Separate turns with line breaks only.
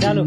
ચાલો.